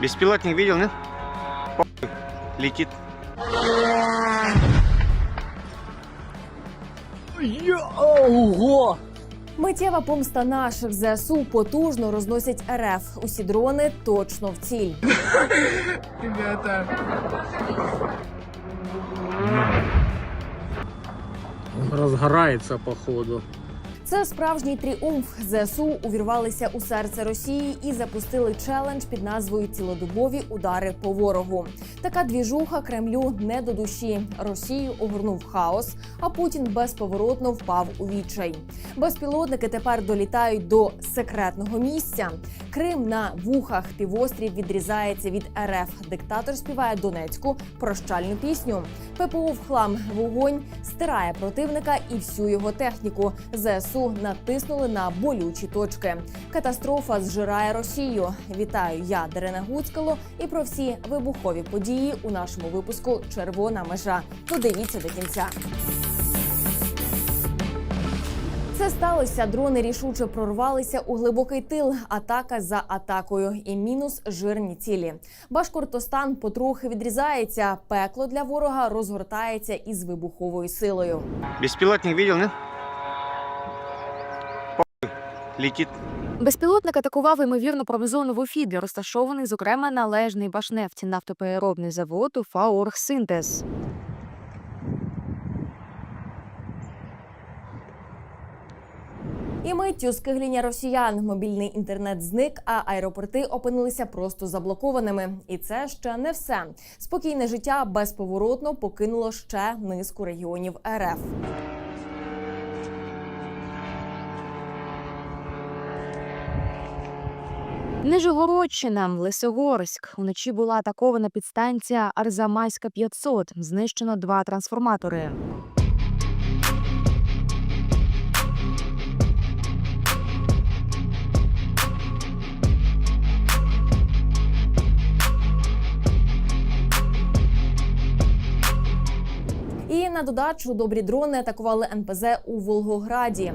Беспилотник видел, нет? Похуй. Летит. Ого! Миттєва помста наших ЗСУ потужно розносять РФ. Усі дрони точно в ціль. Ребята. Он разгорается, походу. Це справжній тріумф. ЗСУ увірвалися у серце Росії і запустили челендж під назвою Цілодобові удари по ворогу. Така двіжуха Кремлю не до душі. Росію огорнув хаос, а Путін безповоротно впав у відчай. Безпілотники тепер долітають до секретного місця. Крим на вухах півострів відрізається від РФ. Диктатор співає Донецьку прощальну пісню. ППО в хлам вогонь стирає противника і всю його техніку. ЗСУ натиснули на болючі точки. Катастрофа зжирає Росію. Вітаю, я Дарина Гуцкало. І про всі вибухові події у нашому випуску Червона межа. Додивіться до кінця. Це сталося. Дрони рішуче прорвалися у глибокий тил. Атака за атакою. І мінус жирні цілі. Башкортостан потрохи відрізається. Пекло для ворога розгортається із вибуховою силою. Беспилотник видел, нет? Летит. Безпілотник атакував ймовірно промзоновий фібі, розташований, зокрема, на Лежній Башнефті нафтопереробний завод УФА «Оргсинтез». І миттю скигління росіян. Мобільний інтернет зник, а аеропорти опинилися просто заблокованими. І це ще не все. Спокійне життя безповоротно покинуло ще низку регіонів РФ. Нижегородщина, Лисогорськ. Уночі була атакована підстанція Арзамайська 500. Знищено два трансформатори. І на додачу добрі дрони атакували НПЗ у Волгограді.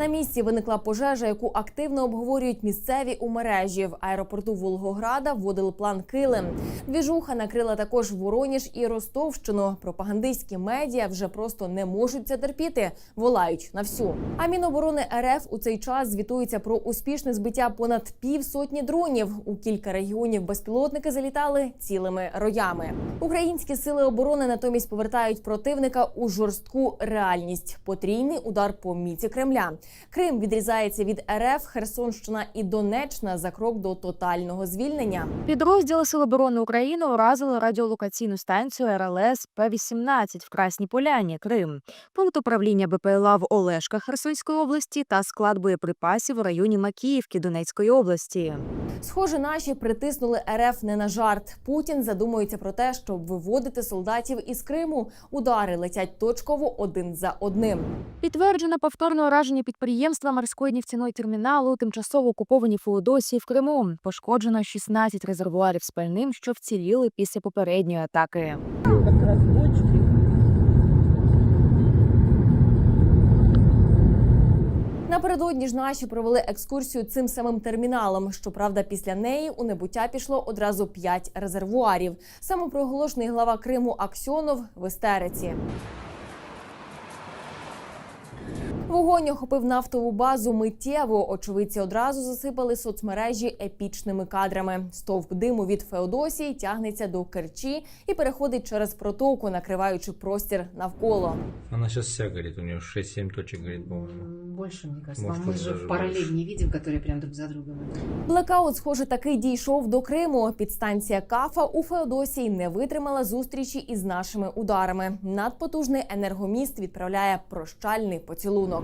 На місці виникла пожежа, яку активно обговорюють місцеві у мережі. В аеропорту Волгограда вводили план Килим. Двіжуха накрила також Вороніж і Ростовщину. Пропагандистські медіа вже просто не можуть це терпіти, волають на всю. А Міноборони РФ у цей час звітується про успішне збиття понад півсотні дронів. У кілька регіонів безпілотники залітали цілими роями. Українські сили оборони натомість повертають противника у жорстку реальність. Потрійний удар по міці Кремля. Крим відрізається від РФ, Херсонщина і Донеччина за крок до тотального звільнення. Підрозділи Сил оборони України уразили радіолокаційну станцію РЛС П-18 в Красній Поляні, Крим, пункт управління БПЛА в Олешках Херсонської області та склад боєприпасів у районі Макіївки Донецької області. Схоже, наші притиснули РФ не на жарт. Путін задумується про те, щоб виводити солдатів із Криму. Удари летять точково один за одним. Підтверджено повторне ураження підприємства морської нефтяної терміналу тимчасово окупованій Феодосії в Криму. Пошкоджено 16 резервуарів з пальним, що вціліли після попередньої атаки. Напередодні ж наші провели екскурсію цим самим терміналом. Щоправда, після неї у небуття пішло одразу п'ять резервуарів. Самопроголошений глава Криму Аксьонов в істериці. Вогонь охопив нафтову базу миттєво. Очевидці одразу засипали соцмережі епічними кадрами. Стовп диму від Феодосії тягнеться до Керчі і переходить через протоку, накриваючи простір навколо. Она сейчас вся горит, у нее 6-7 точек горит, по-моему. М, Больше, мне кажется. Может, мы быть, же даже в параллель больше. не видим, которые прям друг за другом. Блекаут, схоже, таки дійшов до Криму. Підстанція Кафа у Феодосії не витримала зустрічі із нашими ударами. Надпотужний енергоміст відправляє прощальний поцілунок.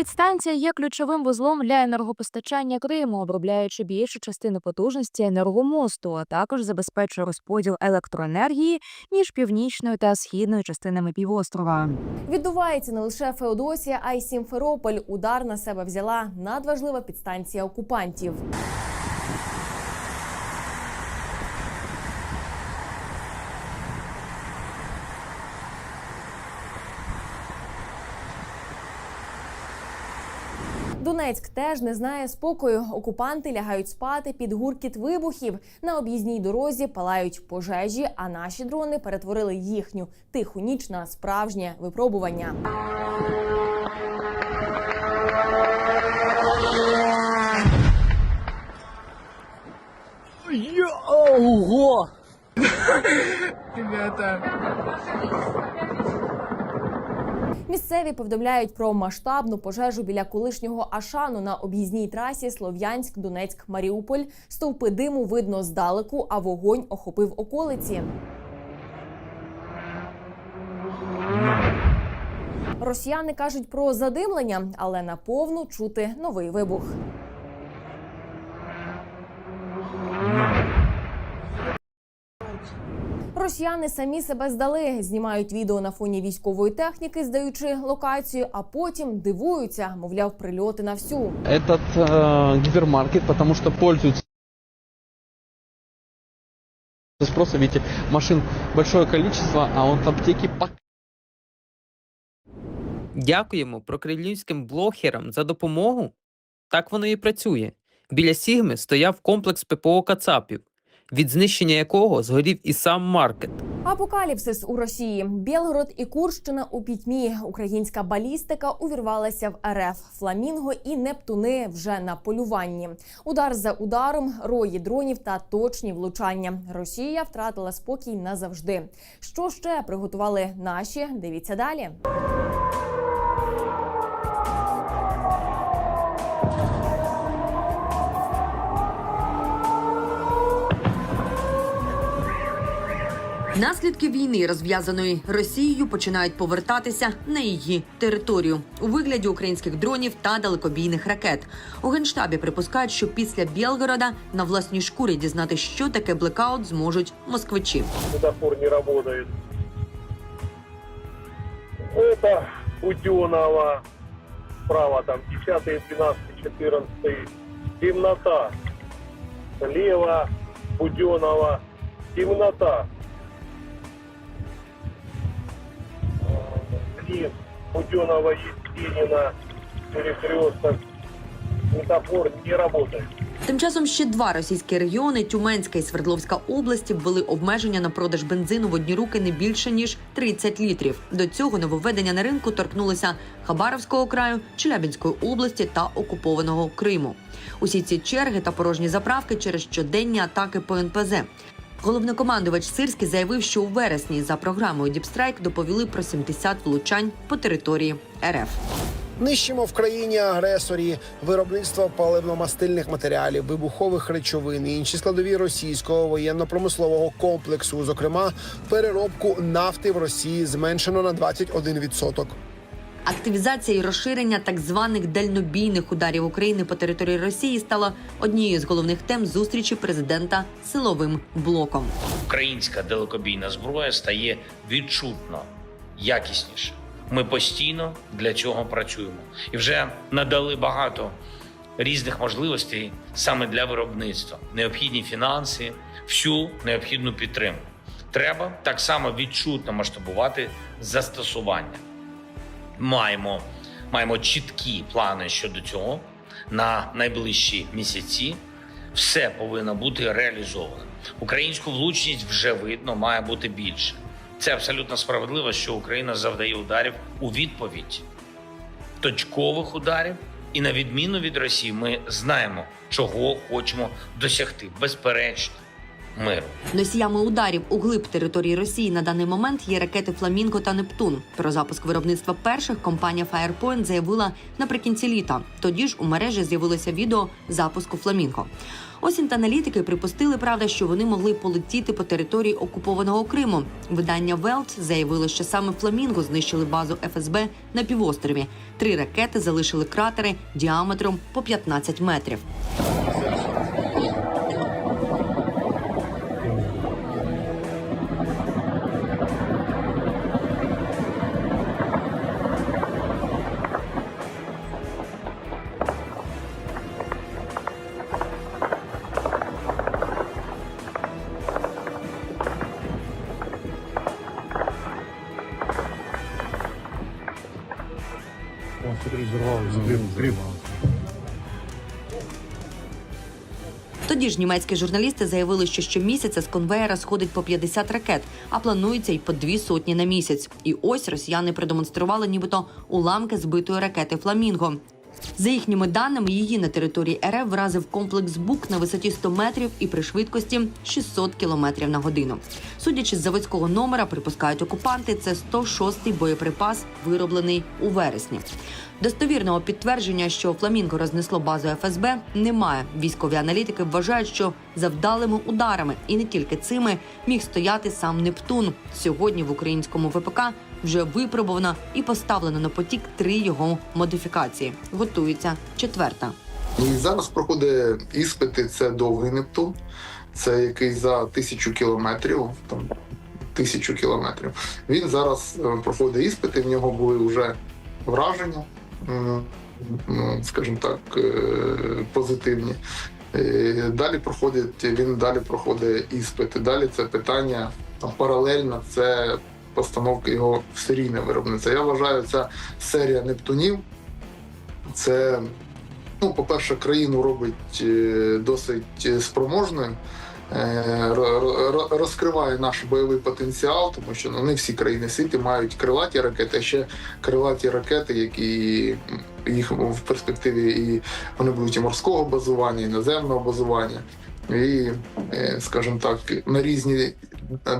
Підстанція є ключовим вузлом для енергопостачання Криму, обробляючи більшу частину потужності енергомосту, а також забезпечує розподіл електроенергії між північною та східною частинами півострова. Відбувається не лише Феодосія, а й Сімферополь. Удар на себе взяла надважлива підстанція окупантів. Донецьк теж не знає спокою. Окупанти лягають спати під гуркіт вибухів. На об'їзній дорозі палають пожежі, а наші дрони перетворили їхню тиху ніч на справжнє випробування. Ого! Ребята. Місцеві повідомляють про масштабну пожежу біля колишнього Ашану на об'їзній трасі Слов'янськ, Донецьк, Маріуполь. Стовпи диму видно здалеку, а вогонь охопив околиці. Росіяни кажуть про задимлення, але наповну чути новий вибух. Росіяни самі себе здали, знімають відео на фоні військової техніки, здаючи локацію, а потім дивуються, мовляв, прильоти на всю. этот э, гипермаркет, потому что пользуются спросом, видите, машин большое количество, а вот аптеки пока Дякуємо прокремлівським блогерам за допомогу. Так воно і працює. Біля Сігми стояв комплекс ППО Кацапів, від знищення якого згорів і сам маркет. Апокаліпсис у Росії. Білгород і Курщина у пітьмі. Українська балістика увірвалася в РФ. Фламінго і Нептуни вже на полюванні. Удар за ударом, рої дронів та точні влучання. Росія втратила спокій назавжди. Що ще приготували наші? Дивіться далі. Наслідки війни, розв'язаної Росією, починають повертатися на її територію у вигляді українських дронів та далекобійних ракет. У генштабі припускають, що після Білгорода на власній шкурі дізнати, що таке блекаут, зможуть москвичі. светофор не работает. Это Буденова, справа там 10, 12, 14, темнота. Слева Буденова, темнота. Блин, Буденова, Есенина, перекресток. Светофор не работает. Тим часом ще два російські регіони Тюменська і Свердловська області ввели обмеження на продаж бензину в одні руки не більше ніж 30 літрів. До цього нововведення на ринку торкнулися Хабаровського краю, Челябінської області та окупованого Криму. Усі ці черги та порожні заправки через щоденні атаки по НПЗ. Головнокомандувач Сирський заявив, що у вересні за програмою Діпстрайк доповіли про 70 влучань по території РФ. Нищимо в країні агресорі виробництво паливно-мастильних матеріалів, вибухових речовин і інші складові російського воєнно-промислового комплексу, зокрема переробку нафти в Росії зменшено на 21%. Активізація і розширення так званих дальнобійних ударів України по території Росії стала однією з головних тем зустрічі президента силовим блоком. Українська далекобійна зброя стає відчутно якісніше. Ми постійно для цього працюємо і вже надали багато різних можливостей саме для виробництва, необхідні фінанси, всю необхідну підтримку. Треба так само відчутно масштабувати застосування маємо, маємо чіткі плани щодо цього на найближчі місяці. Все повинно бути реалізовано. Українську влучність вже видно, має бути більше. Це абсолютно справедливо, що Україна завдає ударів у відповідь точкових ударів. І на відміну від Росії, ми знаємо, чого хочемо досягти. Безперечно, миру. Носіями ударів у глиб території Росії на даний момент є ракети Фламінго та Нептун. Про запуск виробництва перших компанія Firepoint заявила наприкінці літа. Тоді ж у мережі з'явилося відео запуску Фламінго. Осінт-аналітики припустили, правда, що вони могли полетіти по території окупованого Криму. Видання Велт заявило, що саме Фламінго знищили базу ФСБ на півострові. Три ракети залишили кратери діаметром по 15 метрів. Ж німецькі журналісти заявили, що щомісяця з конвеєра сходить по 50 ракет, а планується й по дві сотні на місяць. І ось росіяни продемонстрували, нібито уламки збитої ракети Фламінго. За їхніми даними, її на території РФ вразив комплекс БУК на висоті 100 метрів і при швидкості 600 кілометрів на годину. Судячи з заводського номера, припускають окупанти, це 106-й боєприпас, вироблений у вересні. Достовірного підтвердження, що Фламінго рознесло базу ФСБ, немає. Військові аналітики вважають, що за вдалими ударами і не тільки цими міг стояти сам Нептун. Сьогодні в українському ВПК вже випробовано і поставлено на потік три його модифікації. Готується четверта. І зараз проходить іспити. Це довгий Нептун, це який за тисячу кілометрів. Там тисячу кілометрів. Він зараз е, проходить іспити. В нього були вже враження, ну, скажімо так, е, позитивні. Е, Далі проходить він далі проходить іспити. Далі це питання там, паралельно. Це постановка його в серійне виробництво. Я вважаю, ця серія Нептунів. Це ну, по-перше, країну робить е, досить е, спроможною, е, ро- ро- розкриває наш бойовий потенціал, тому що ну, не всі країни світу мають крилаті ракети, а ще крилаті ракети, які їх в перспективі і вони будуть і морського базування, і наземного базування, і, скажімо так, на різні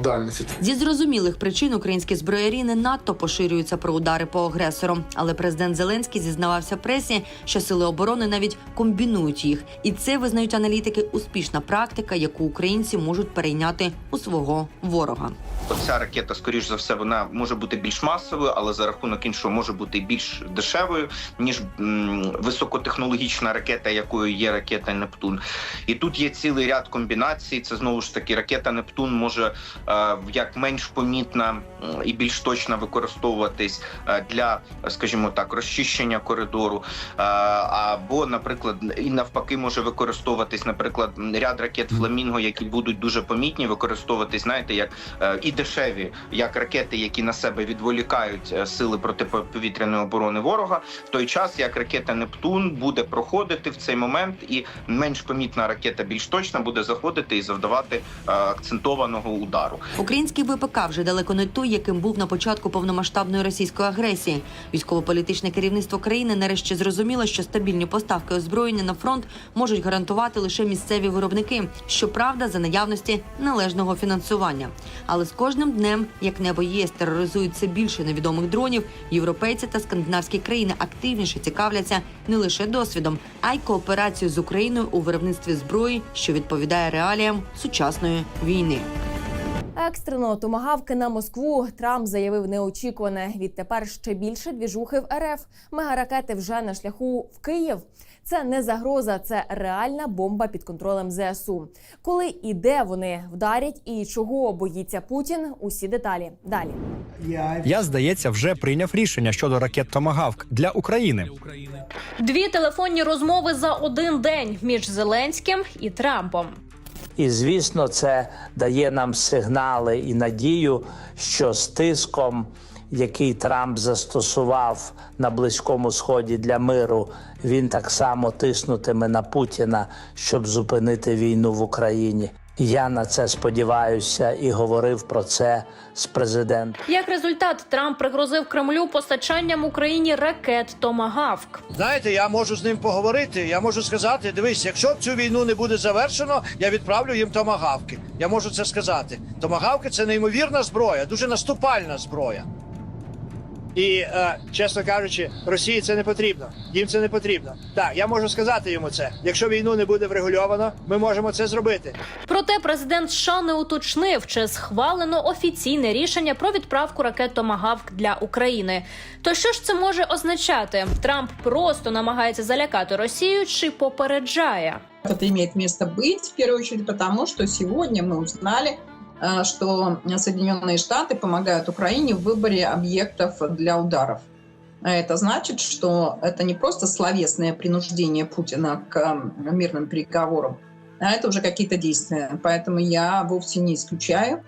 дальності. Зі зрозумілих причин українські зброярі не надто поширюються про удари по агресору. Але президент Зеленський зізнавався пресі, що сили оборони навіть комбінують їх, і це визнають аналітики успішна практика, яку українці можуть перейняти у свого ворога. Ця ракета, скоріш за все, вона може бути більш масовою, але за рахунок іншого може бути більш дешевою, ніж м, високотехнологічна ракета, якою є ракета Нептун. І тут є цілий ряд комбінацій. Це знову ж таки ракета Нептун може як менш помітна і більш точно використовуватись е, для, скажімо так, розчищення коридору. Е, або, наприклад, і навпаки, може використовуватись, наприклад, ряд ракет Фламінго, які будуть дуже помітні, використовуватись, знаєте, як е, і дешеві, як ракети, які на себе відволікають е, сили протиповітряної оборони ворога, в той час як ракета Нептун буде проходити в цей момент, і менш помітна ракета, більш точна, буде заходити і завдавати е, акцентованого удару. Український ВПК вже далеко не той, яким був на початку повномасштабної російської агресії. Військово-політичне керівництво країни нарешті зрозуміло, що стабільні поставки озброєння на фронт можуть гарантувати лише місцеві виробники, щоправда, за наявності належного фінансування. Але з кожним днем, як небо ЄС тероризують все більше невідомих дронів, європейці та скандинавські країни активніше цікавляться не лише досвідом, а й кооперацією з Україною у виробництві зброї, що відповідає реаліям сучасної війни. Екстрено томагавки на Москву Трамп заявив неочікуване. Відтепер ще більше двіжухи в РФ. Мегаракети вже на шляху в Київ. Це не загроза, це реальна бомба під контролем ЗСУ. Коли і де вони вдарять, і чого боїться Путін? Усі деталі далі. Я, здається, вже прийняв рішення щодо ракет Томагавк для України. Дві телефонні розмови за один день між Зеленським і Трампом. І звісно, це дає нам сигнали і надію, що з тиском, який Трамп застосував на Близькому Сході для миру, він так само тиснутиме на Путіна, щоб зупинити війну в Україні. Я на це сподіваюся і говорив про це з президентом. Як результат, Трамп пригрозив Кремлю постачанням Україні ракет Томагавк. Знаєте, я можу з ним поговорити. Я можу сказати: дивись, якщо цю війну не буде завершено, я відправлю їм томагавки. Я можу це сказати. Томагавки це неймовірна зброя, дуже наступальна зброя. І е, чесно кажучи, Росії це не потрібно. Їм це не потрібно. Так, я можу сказати йому це. Якщо війну не буде врегульовано, ми можемо це зробити. Проте президент США не уточнив, чи схвалено офіційне рішення про відправку ракет Томагавк для України. То що ж це може означати? Трамп просто намагається залякати Росію чи попереджає? Это имеет место быть, в первую очередь, потому что сегодня мы узнали, э, что Соединенные Штаты помогают Украине в выборе объектов для ударов. Это значит, что это не просто словесное принуждение Путина к э, мирным переговорам, а это уже какие-то действия. Поэтому я вовсе не исключаю,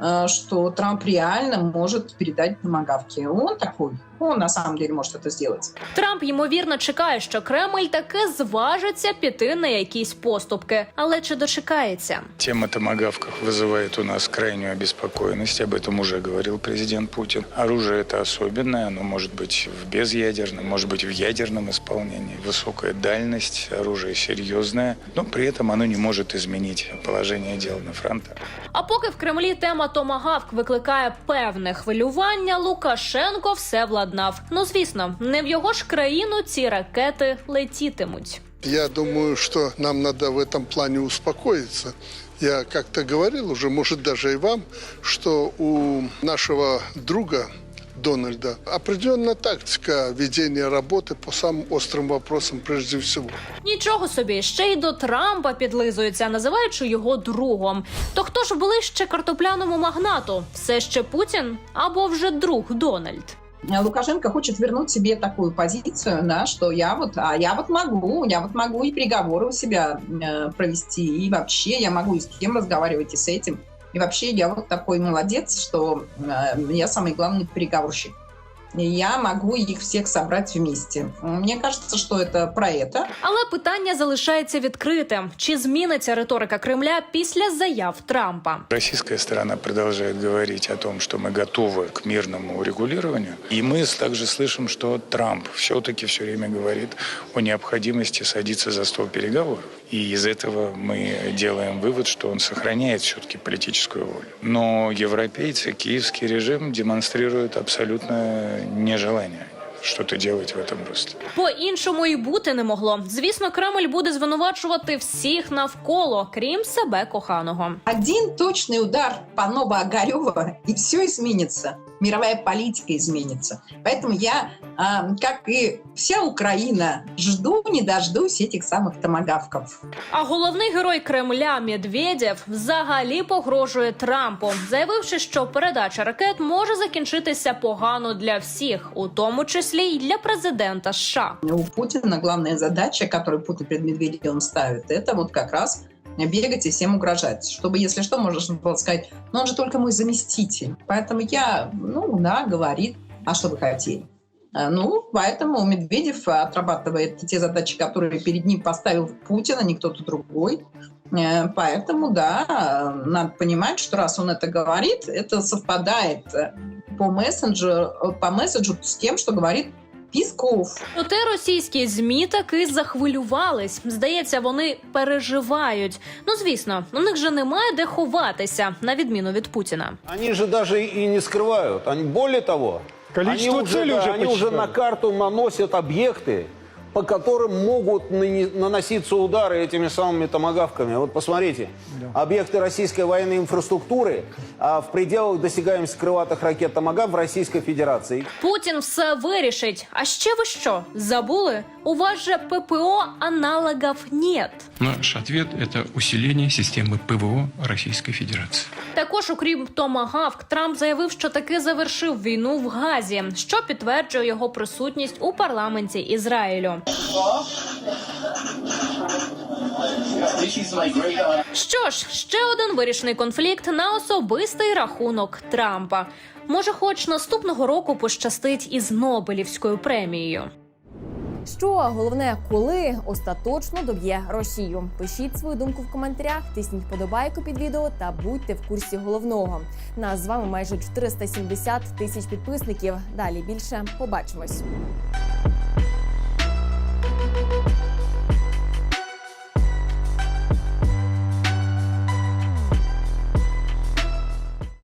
э, что Трамп реально может передать томагавки. Он такой, он на самом деле может это сделать. Трамп ймовірно чекає, що Кремль таки зважиться піти на якісь поступки, але чи дочекається? Тема томогавков вызывает у нас крайнюю обеспокоенность. Об этом уже говорил президент Путин. Оружие это особенное. Оно может быть в безъядерном, может быть в ядерном исполнении. Высокая дальность, оружие серьезное, но при этом оно не может изменить положение дел на фронтах. А поки в Кремлі тема Томагавк викликає певне хвилювання, Лукашенко все владнав. Ну звісно, не в його ж країну ці ракети летітимуть. Я думаю, что нам надо в этом плане успокоиться. Я как-то говорил уже, может, даже и вам, что у нашего друга Дональда определенная тактика ведения работы по самым острым вопросам прежде всего. Нічого собі, ще й до Трампа підлизуються, називаючи його другом. То хто ж ближче картопляному магнату? Все ще Путін або вже друг Дональд? Лукашенко хочет вернуть себе такую позицию, да, что я вот, а я вот могу, я вот могу и переговоры у себя э, провести, и вообще я могу и с кем разговаривать, и с этим. И вообще я вот такой молодец, что э, я самый главный переговорщик. И я могу их всех собрать вместе. Мне кажется, что это про это. Але питання залишається відкритим: чи зміниться риторика Кремля після заяв Трампа? Российская сторона продолжает говорить о том, что мы готовы к мирному урегулированию. И мы также слышим, что Трамп все-таки все время говорит о необходимости садиться за стол переговоров. И из этого мы делаем вывод, что он сохраняет все-таки политическую волю. Но европейцы, киевский режим демонстрирует абсолютно нежелание Що ти делать в этом русле. По-іншому і бути не могло. Звісно, Кремль буде звинувачувати всіх навколо, крім себе коханого. Один точний удар по Огарьова, і все изменится Мировая политика изменится. Поэтому я, а, как и вся Украина, жду, не дождусь этих самых томогавков. А головний герой Кремля Медведєв взагалі погрожує Трампу, заявивши, що передача ракет може закінчитися погано для всіх, у тому числі й для президента США. У Путина главная задача, которую Путин перед Медведевым ставит, это вот как раз бегать и всем угрожать. Чтобы, если что, можно было сказать, ну он же только мой заместитель. Поэтому я, ну да, говорит, а что вы хотели? Э, Ну, поэтому Медведев отрабатывает те задачи, которые перед ним поставил Путин, а не кто-то другой. Э, Поэтому, да, надо понимать, что раз он это говорит, это совпадает по мессенджеру, по месседжу с тем, что говорит Пісков. Проте російські змі таки захвилювались. Здається, вони переживають. Ну звісно, у них же немає де ховатися, на відміну від Путіна. Они же даже и не скрывают. Они, более того, Количество они, уже, целей да, уже они уже посчитали. на карту наносят объекты, по которым могут нани- наноситься удары этими самыми томогавками. Вот посмотрите, объекты российской военной инфраструктуры а, в пределах досягаемости крылатых ракет «Томагав» в Российской Федерации. Путін все вирішить. А ще ви що? Забули? У вас же ППО аналогов нет. Наш ответ – это усиление системы ПВО Российской Федерации. Також, окрім Томагавк, Трамп заявив, що таки завершив війну в Газі, що підтверджує його присутність у парламенті Ізраїлю. Що ж, ще один вирішений конфлікт на особистий рахунок Трампа. Може, хоч наступного року пощастить із Нобелівською премією. Що головне, коли остаточно доб'є Росію? Пишіть свою думку в коментарях, тисніть подобайку під відео та будьте в курсі головного. Нас з вами майже 470 тисяч підписників. Далі більше побачимось.